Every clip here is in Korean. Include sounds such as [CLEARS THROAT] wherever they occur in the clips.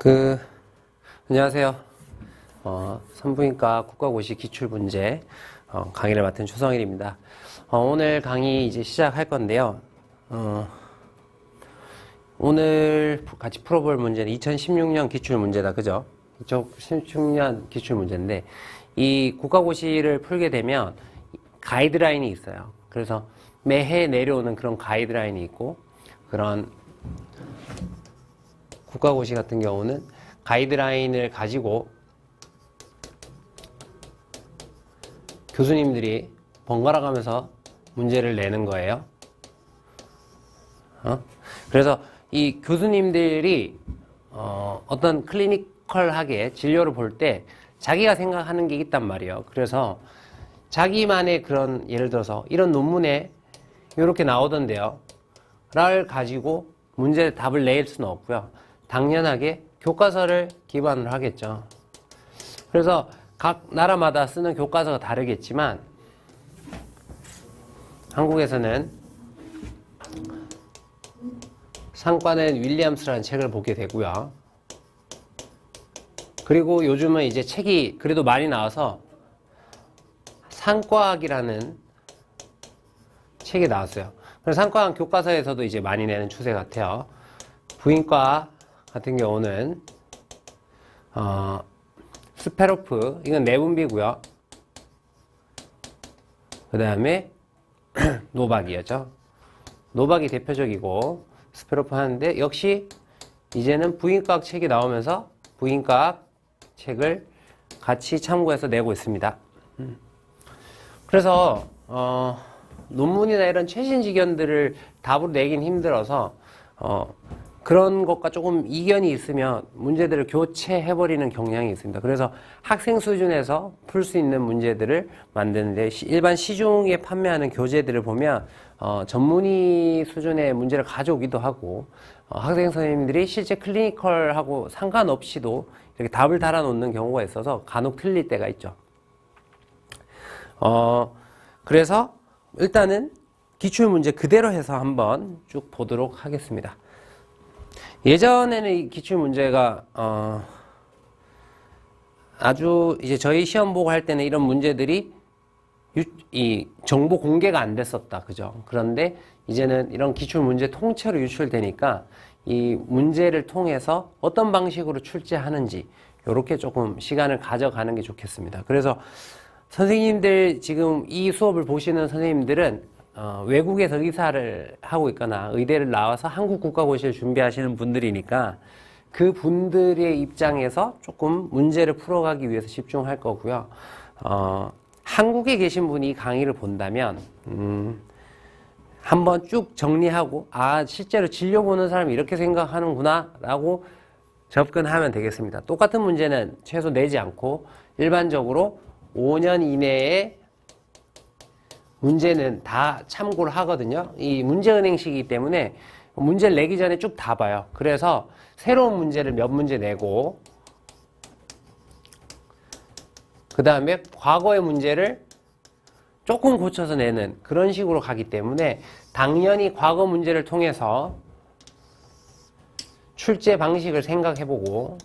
그 안녕하세요. 어, 산부인과 국가고시 기출문제 어, 강의를 맡은 조성일입니다. 어, 오늘 강의 이제 시작할 건데요. 어, 오늘 같이 풀어볼 문제는 2016년 기출문제다, 그죠? 2016년 기출문제인데 이 국가고시를 풀게 되면 가이드라인이 있어요. 그래서 매해 내려오는 그런 가이드라인이 있고 그런 국가고시 같은 경우는 가이드라인을 가지고 교수님들이 번갈아 가면서 문제를 내는 거예요. 어? 그래서 이 교수님들이 어, 어떤 클리니컬하게 진료를 볼 때 자기가 생각하는 게 있단 말이에요. 그래서 자기만의 그런 예를 들어서 이런 논문에 이렇게 나오던데요. 를 가지고 문제 답을 낼 수는 없고요. 당연하게 교과서를 기반으로 하겠죠. 그래서 각 나라마다 쓰는 교과서가 다르겠지만 한국에서는 상과는 윌리엄스라는 책을 보게 되고요. 그리고 요즘은 이제 책이 그래도 많이 나와서 상과학이라는 책이 나왔어요. 그래서 상과학 교과서에서도 이제 많이 내는 추세 같아요. 부인과 같은 경우는 어, 스페로프 이건 내분비고요. 그 다음에 [CLEARS THROAT] 노박이었죠. 노박이 대표적이고 스페로프 하는데 역시 이제는 부인과학 책이 나오면서 부인과학 책을 같이 참고해서 내고 있습니다. 음. 그래서 어, 논문이나 이런 최신 지견들을 답으로 내긴 힘들어서 어, 그런 것과 조금 이견이 있으면 문제들을 교체해버리는 경향이 있습니다. 그래서 학생 수준에서 풀 수 있는 문제들을 만드는데 시- 일반 시중에 판매하는 교재들을 보면 어, 전문의 수준의 문제를 가져오기도 하고 어, 학생 선생님들이 실제 클리니컬하고 상관없이도 이렇게 답을 달아놓는 경우가 있어서 간혹 틀릴 때가 있죠. 어, 그래서 일단은 기출 문제 그대로 해서 한번 쭉 보도록 하겠습니다. 예전에는 이 기출 문제가 어, 아주 이제 저희 시험 보고 할 때는 이런 문제들이 유, 이 정보 공개가 안 됐었다, 그죠? 그런데 이제는 이런 기출 문제 통째로 유출되니까 이 문제를 통해서 어떤 방식으로 출제하는지 이렇게 조금 시간을 가져가는 게 좋겠습니다. 그래서 선생님들 지금 이 수업을 보시는 선생님들은 어, 외국에서 의사를 하고 있거나 의대를 나와서 한국 국가고시를 준비하시는 분들이니까 그 분들의 입장에서 조금 문제를 풀어가기 위해서 집중할 거고요. 어, 한국에 계신 분이 이 강의를 본다면 음, 한번 쭉 정리하고 아 실제로 진료 보는 사람이 이렇게 생각하는구나 라고 접근하면 되겠습니다. 똑같은 문제는 최소 내지 않고 일반적으로 5년 이내에 문제는 다 참고를 하거든요. 이 문제은행식이기 때문에 문제를 내기 전에 쭉 다 봐요. 그래서 새로운 문제를 몇 문제 내고 그 다음에 과거의 문제를 조금 고쳐서 내는 그런 식으로 가기 때문에 당연히 과거 문제를 통해서 출제 방식을 생각해보고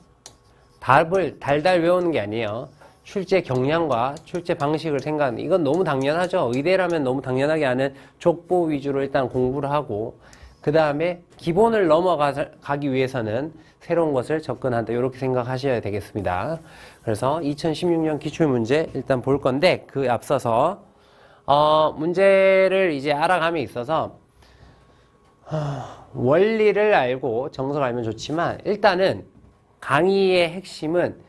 답을 달달 외우는 게 아니에요. 출제 경향과 출제 방식을 생각하는 이건 너무 당연하죠. 의대라면 너무 당연하게 하는 족보 위주로 일단 공부를 하고 그 다음에 기본을 넘어가기 위해서는 새로운 것을 접근한다 이렇게 생각하셔야 되겠습니다. 그래서 2016년 기출문제 일단 볼 건데 그 앞서서 어, 문제를 이제 알아감에 있어서 하, 원리를 알고 정석을 알면 좋지만 일단은 강의의 핵심은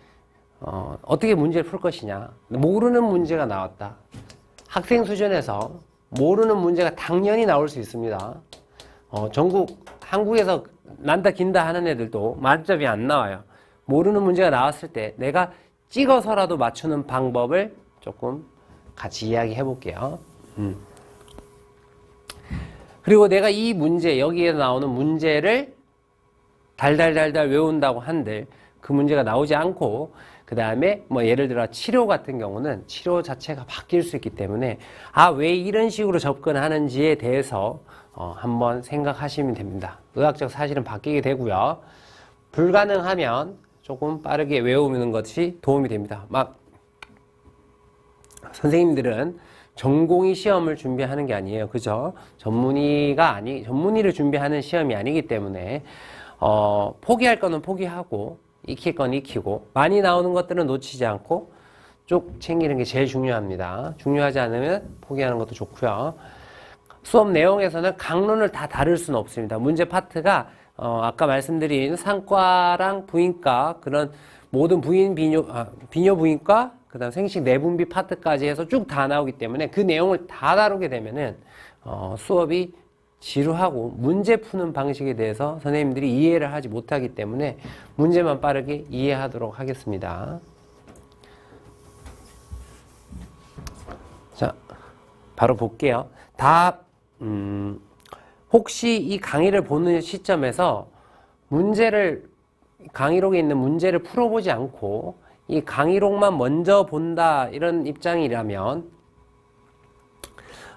어, 어떻게 문제를 풀 것이냐. 모르는 문제가 나왔다. 학생 수준에서 모르는 문제가 당연히 나올 수 있습니다. 어, 전국, 한국에서 난다 긴다 하는 애들도 만점이 안 나와요. 모르는 문제가 나왔을 때 내가 찍어서라도 맞추는 방법을 조금 같이 이야기해 볼게요. 음. 그리고 내가 이 문제, 여기에 나오는 문제를 달달달달 외운다고 한들 그 문제가 나오지 않고 그 다음에 뭐 예를 들어 치료 같은 경우는 치료 자체가 바뀔 수 있기 때문에 아 왜 이런 식으로 접근하는지에 대해서 어, 한번 생각하시면 됩니다. 의학적 사실은 바뀌게 되고요. 불가능하면 조금 빠르게 외우는 것이 도움이 됩니다. 막 선생님들은 전공의 시험을 준비하는 게 아니에요. 그죠? 전문의가 아니, 전문의를 준비하는 시험이 아니기 때문에, 어, 포기할 거는 포기하고, 익힐 건 익히고, 많이 나오는 것들은 놓치지 않고, 쭉 챙기는 게 제일 중요합니다. 중요하지 않으면 포기하는 것도 좋고요. 수업 내용에서는 강론을 다 다룰 수는 없습니다. 문제 파트가 어, 아까 말씀드린 상과랑 부인과 그런 모든 부인 비뇨 아, 비뇨 부인과 그다음 생식 내분비 파트까지 해서 쭉 다 나오기 때문에 그 내용을 다 다루게 되면은 어, 수업이 지루하고 문제 푸는 방식에 대해서 선생님들이 이해를 하지 못하기 때문에 문제만 빠르게 이해하도록 하겠습니다. 자, 바로 볼게요. 답, 음, 혹시 이 강의를 보는 시점에서 문제를, 강의록에 있는 문제를 풀어보지 않고 이 강의록만 먼저 본다, 이런 입장이라면,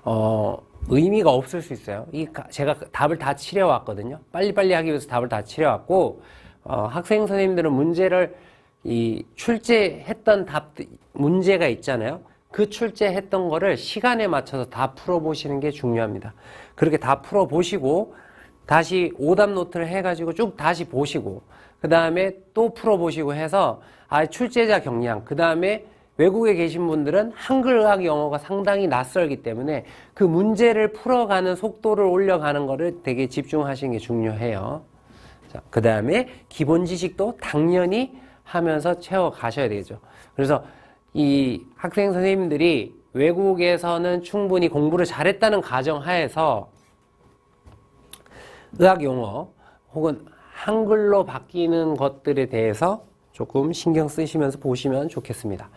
어, 의미가 없을 수 있어요. 이, 가- 제가 답을 다 치려왔거든요. 빨리빨리 하기 위해서 답을 다 치려왔고, 어, 학생 선생님들은 문제를 이 출제했던 답, 문제가 있잖아요. 그 출제했던 거를 시간에 맞춰서 다 풀어보시는 게 중요합니다. 그렇게 다 풀어보시고, 다시 오답 노트를 해가지고 쭉 다시 보시고, 그 다음에 또 풀어보시고 해서, 아, 출제자 경량, 그 다음에 외국에 계신 분들은 한글과 영어가 상당히 낯설기 때문에 그 문제를 풀어가는 속도를 올려가는 거를 되게 집중하시는 게 중요해요. 자, 그 다음에 기본 지식도 당연히 하면서 채워 가셔야 되죠. 그래서 이 학생 선생님들이 외국에서는 충분히 공부를 잘했다는 가정 하에서 의학 용어 혹은 한글로 바뀌는 것들에 대해서 조금 신경 쓰시면서 보시면 좋겠습니다.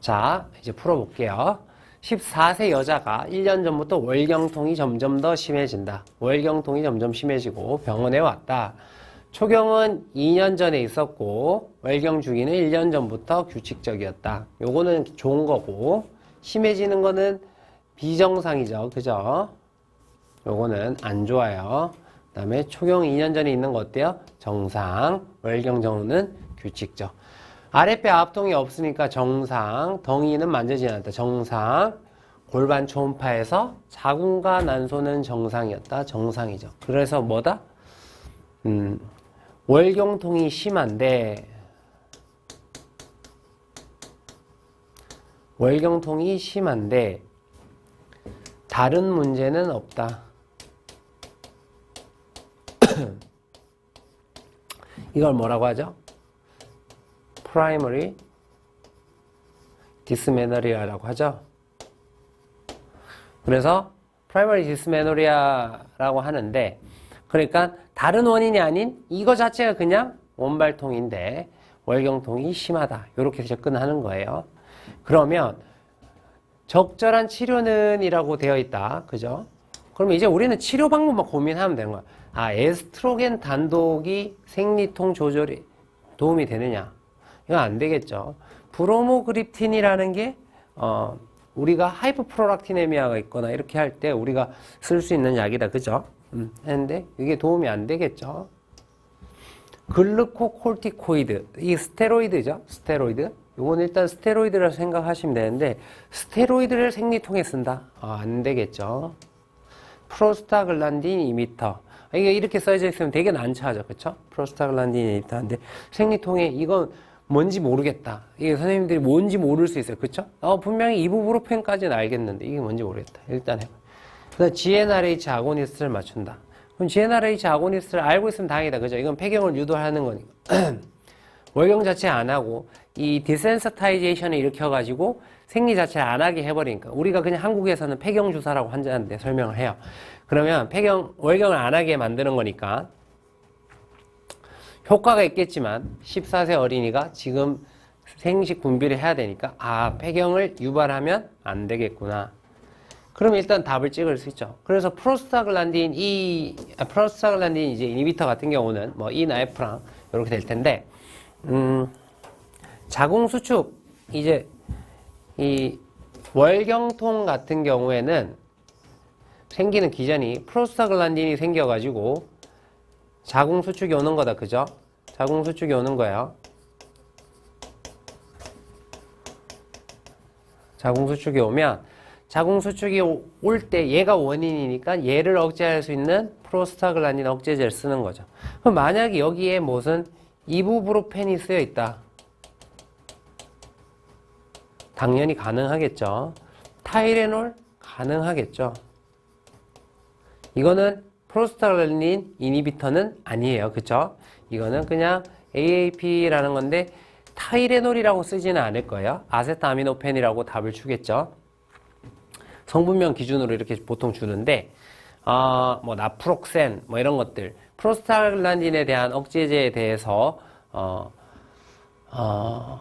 자, 이제 풀어볼게요. 14세 여자가 1년 전부터 월경통이 점점 더 심해진다. 월경통이 점점 심해지고 병원에 왔다. 초경은 2년 전에 있었고 월경 주기는 1년 전부터 규칙적이었다. 요거는 좋은 거고 심해지는 거는 비정상이죠. 그죠? 요거는 안 좋아요. 그 다음에 초경 2년 전에 있는 거 어때요? 정상. 월경 정은 규칙적. 아랫배 압통이 없으니까 정상. 덩이는 만져지지 않았다. 정상. 골반 초음파에서 자궁과 난소는 정상이었다. 정상이죠. 그래서 뭐다? 음, 월경통이 심한데 월경통이 심한데 다른 문제는 없다. [COUGHS] 이걸 뭐라고 하죠? Primary dysmenorrhea라고 하죠. 그래서 primary dysmenorrhea라고 하는데 그러니까 다른 원인이 아닌 이거 자체가 그냥 원발통인데 월경통이 심하다. 이렇게 접근하는 거예요. 그러면 적절한 치료는 이라고 되어 있다. 그죠? 그러면 이제 우리는 치료 방법만 고민하면 되는 거야. 아, 에스트로겐 단독이 생리통 조절에 도움이 되느냐? 이건 안 되겠죠. 브로모그립틴이라는 게, 어, 우리가 하이퍼프로락티네미아가 있거나 이렇게 할 때 우리가 쓸 수 있는 약이다. 그죠? 음, 했는데 이게 도움이 안 되겠죠. 글루코콜티코이드. 이 스테로이드죠. 스테로이드. 이건 일단 스테로이드라고 생각하시면 되는데 스테로이드를 생리통에 쓴다. 아, 안 되겠죠. 프로스타글란딘 2미터. 이게 이렇게 써져 있으면 되게 난처하죠. 그쵸? 프로스타글란딘 2미터인데 생리통에 이건 뭔지 모르겠다. 이게 선생님들이 뭔지 모를 수 있어요. 그쵸? 어, 분명히 이부브로펜까지는 알겠는데 이게 뭔지 모르겠다. 일단 해봐. 그다음 GnRH 아고니스트를 맞춘다. 그럼 GnRH 아고니스트를 알고 있으면 다행이다. 그죠? 이건 폐경을 유도하는 거니까. [CLEARS THROAT] 월경 자체 안 하고 이 디센서타이제이션을 일으켜가지고 생리 자체를 안 하게 해버리니까 우리가 그냥 한국에서는 폐경 주사라고 환자한테 설명을 해요. 그러면 폐경 월경을 안 하게 만드는 거니까 효과가 있겠지만 14세 어린이가 지금 생식 분비를 해야 되니까 아 폐경을 유발하면 안 되겠구나. 그럼 일단 답을 찍을 수 있죠. 그래서 프로스타글란딘 이 아, 프로스타글란딘 이제 이니비터 같은 경우는 뭐 이나에프랑 이렇게 될 텐데 음, 자궁 수축 이제 이 월경통 같은 경우에는 생기는 기전이 프로스타글란딘이 생겨가지고 자궁 수축이 오는 거다, 그죠? 자궁 수축이 오는 거예요. 자궁 수축이 오면 자궁 수축이 올 때 얘가 원인이니까 얘를 억제할 수 있는 프로스타글란딘 억제제를 쓰는 거죠. 그럼 만약에 여기에 무슨 이부브로펜이 쓰여 있다. 당연히 가능하겠죠. 타이레놀 가능하겠죠. 이거는 프로스타글란딘 이니비터는 아니에요. 그쵸? 이거는 그냥 AAP라는 건데 타이레놀이라고 쓰지는 않을 거예요. 아세타미노펜이라고 답을 주겠죠. 성분명 기준으로 이렇게 보통 주는데 어, 뭐 나프록센 뭐 이런 것들 프로스타글란딘에 대한 억제제에 대해서 어, 어,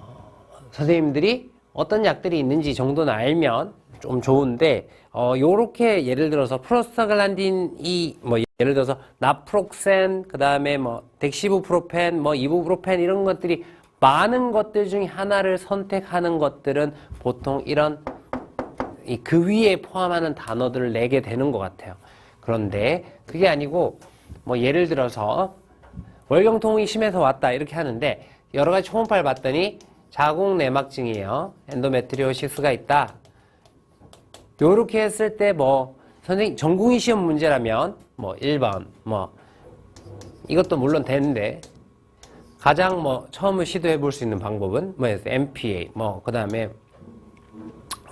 선생님들이 어떤 약들이 있는지 정도는 알면 좀 좋은데 어, 요렇게 예를 들어서 프로스타글란딘이 뭐 예를 들어서 나프록센 그다음에 뭐 덱시부프로펜 뭐 이부프로펜 이런 것들이 많은 것들 중에 하나를 선택하는 것들은 보통 이런 이그 위에 포함하는 단어들을 내게 되는 것 같아요. 그런데 그게 아니고 뭐 예를 들어서 월경통이 심해서 왔다 이렇게 하는데 여러 가지 초음파를 봤더니 자궁 내막증이에요. 엔도메트리오시스가 있다. 요렇게 했을 때 뭐 선생님 전공의 시험 문제라면 뭐 1번 뭐 이것도 물론 되는데 가장 뭐 처음을 시도해 볼 수 있는 방법은 뭐였어요? MPA 뭐 그다음에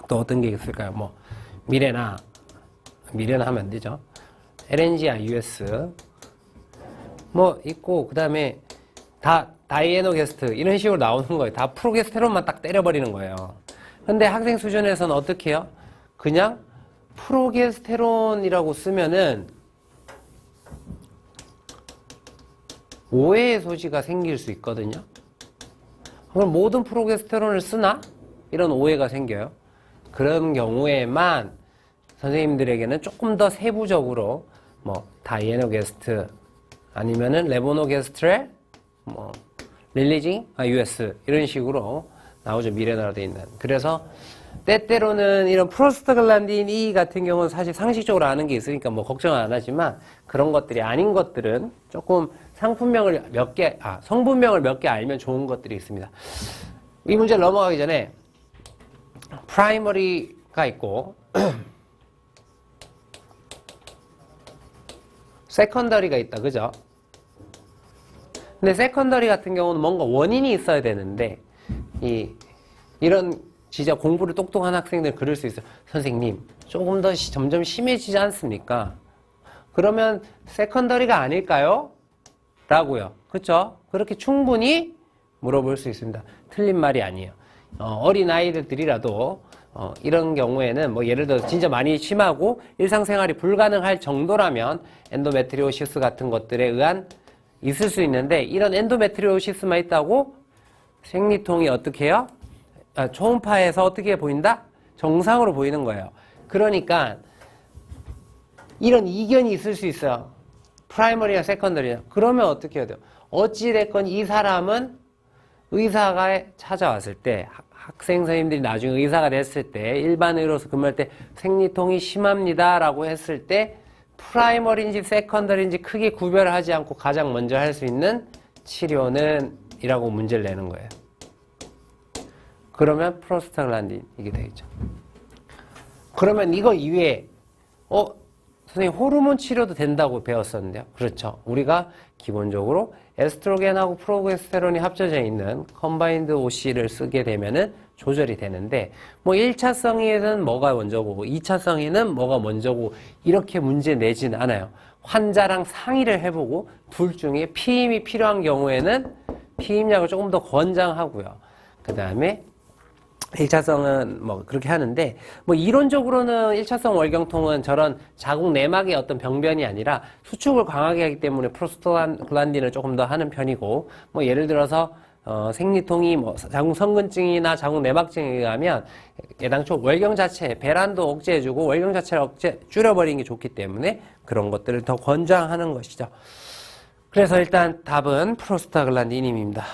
또 어떤 게 있을까요? 뭐 미래나 미래나 하면 안 되죠. LNGI US 뭐 있고 그다음에 다 다이에노 게스트 이런 식으로 나오는 거예요. 다 프로게스테론만 딱 때려버리는 거예요. 근데 학생 수준에서는 어떻게 해요? 그냥 프로게스테론이라고 쓰면은 오해의 소지가 생길 수 있거든요. 그럼 모든 프로게스테론을 쓰나? 이런 오해가 생겨요. 그런 경우에만 선생님들에게는 조금 더 세부적으로 뭐 다이에노게스트 아니면은 레보노게스트레 뭐 릴리징 아 US 이런 식으로 나오죠 미래나라 돼 있는 그래서 때때로는 이런 프로스타글란딘 E 같은 경우는 사실 상식적으로 아는 게 있으니까 뭐 걱정은 안 하지만 그런 것들이 아닌 것들은 조금 상품명을 몇 개, 아, 성분명을 몇 개 알면 좋은 것들이 있습니다. 이 문제를 넘어가기 전에 프라이머리가 있고 [CLEARS THROAT] 세컨더리가 있다. 그죠? 근데 세컨더리 같은 경우는 뭔가 원인이 있어야 되는데 이 이런 진짜 공부를 똑똑한 학생들 그럴 수 있어요. 선생님, 조금 더 시- 점점 심해지지 않습니까? 그러면 세컨더리가 아닐까요? 라고요. 그쵸? 그렇게 충분히 물어볼 수 있습니다. 틀린 말이 아니에요. 어, 린 아이들이라도 어, 이런 경우에는 뭐 예를 들어 서 진짜 많이 심하고 일상생활이 불가능할 정도라면 엔도메트리오시스 같은 것들에 의한 있을 수 있는데 이런 엔도메트리오시스만 있다고 생리통이 어떻게 해요? 아, 초음파에서 어떻게 보인다? 정상으로 보이는 거예요. 그러니까 이런 이견이 있을 수 있어요. 프라이머리나 세컨더리나. 그러면 어떻게 해야 돼요? 어찌됐건 이 사람은 의사가 찾아왔을 때 학- 학생 선생님들이 나중에 의사가 됐을 때 일반 의로서 근무할 때 생리통이 심합니다 라고 했을 때 프라이머리인지 세컨더리인지 크게 구별하지 않고 가장 먼저 할 수 있는 치료는 이라고 문제를 내는 거예요. 그러면 프로스타글란딘 이게 되겠죠. 그러면 이거 이외에 어 선생님 호르몬 치료도 된다고 배웠었는데요. 그렇죠. 우리가 기본적으로 에스트로겐하고 프로게스테론이 합쳐져 있는 컴바인드 OC를 쓰게 되면은 조절이 되는데 뭐 1차성에는 뭐가 먼저고 2차성에는 뭐가 먼저고 이렇게 문제 내지는 않아요. 환자랑 상의를 해보고 둘 중에 피임이 필요한 경우에는 피임약을 조금 더 권장하고요. 그 다음에 1차성은 뭐 그렇게 하는데 뭐 이론적으로는 1차성 월경통은 저런 자궁 내막의 어떤 병변이 아니라 수축을 강하게 하기 때문에 프로스토글란딘을 조금 더 하는 편이고 뭐 예를 들어서 어, 생리통이 뭐 자궁 성근증이나 자궁 내막증에 의하면 애당초 월경 자체 배란도 억제해주고 월경 자체를 억제 줄여버리는 게 좋기 때문에 그런 것들을 더 권장하는 것이죠. 그래서 일단 답은 프로스타글란딘입니다.